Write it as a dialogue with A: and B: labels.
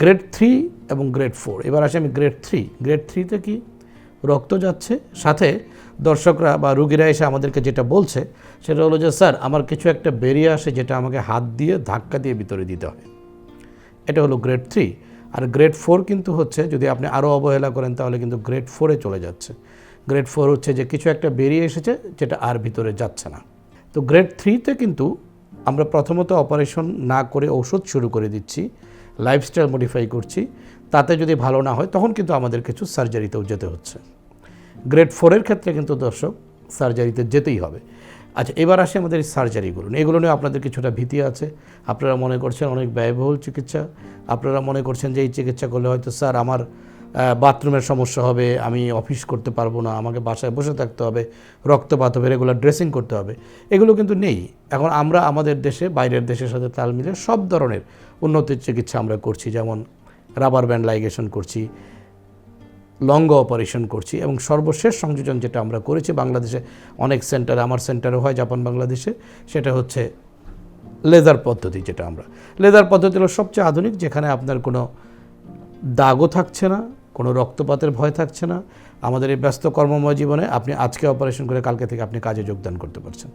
A: Grade three এবং grade four এবার আসি আমি গ্রেড থ্রি গ্রেড থ্রিতে কি? রক্ত যাচ্ছে। সাথে দর্শকরা বা রুগীরা এসে আমাদেরকে যেটা বলছে, সেটা হলো যে, স্যার, আমার কিছু একটা বেরিয়ে আসে যেটা আমাকে হাত দিয়ে ধাক্কা দিয়ে ভিতরে দিতে হয় এটা হলো গ্রেড থ্রি আর গ্রেড ফোর কিন্তু হচ্ছে, যদি আপনি আরও অবহেলা করেন, তাহলে কিন্তু গ্রেড ফোরে চলে যাচ্ছে। গ্রেড ফোর হচ্ছে যে, কিছু একটা বেরিয়ে এসেছে যেটা আর ভিতরে যাচ্ছে না। তো গ্রেড থ্রিতে কিন্তু আমরা প্রথমত অপারেশন না করে ওষুধ শুরু করে দিচ্ছি। লাইফস্টাইল মডিফাই করছি, তাতে যদি ভালো না হয়, তখন কিন্তু আমাদের কিছু সার্জারিতেও যেতে হচ্ছে। গ্রেড ফোরের ক্ষেত্রে কিন্তু দর্শক সার্জারিতে যেতেই হবে। আচ্ছা এবার আসে আমাদের এই সার্জারিগুলো এগুলো নিয়ে আপনাদের কিছুটা ভীতি আছে। আপনারা মনে করছেন অনেক ব্যয়বহুল চিকিৎসা। আপনারা মনে করছেন যে এই চিকিৎসা করলে হয়তো স্যার আমার বাথরুমের সমস্যা হবে, আমি অফিস করতে পারব না, আমাকে বাসায় বসে থাকতে হবে, রক্তপাত হবে রেগুলার ড্রেসিং করতে হবে। এগুলো কিন্তু নেই। এখন আমরা আমাদের দেশে, বাইরের দেশের সাথে তাল মিলে সব ধরনের উন্নতির চিকিৎসা আমরা করছি, যেমন রাবার ব্যান্ড লাইগেশন করছি, লঙ্গ অপারেশন করছি, এবং সর্বশেষ সংযোজন যেটা আমরা করেছি বাংলাদেশে, অনেক সেন্টার আমার সেন্টারও হয় জাপান, বাংলাদেশে, সেটা হচ্ছে লেজার পদ্ধতি যেটা আমরা। লেজার পদ্ধতি হলো সবচেয়ে আধুনিক, যেখানে আপনার কোনো দাগও থাকছে না, কোনো রক্তপাতের ভয় থাকছে না। আমাদের এই ব্যস্ত কর্মময় জীবনে আপনি আজকে অপারেশন করে কালকে থেকে আপনি কাজে যোগদান করতে পারছেন।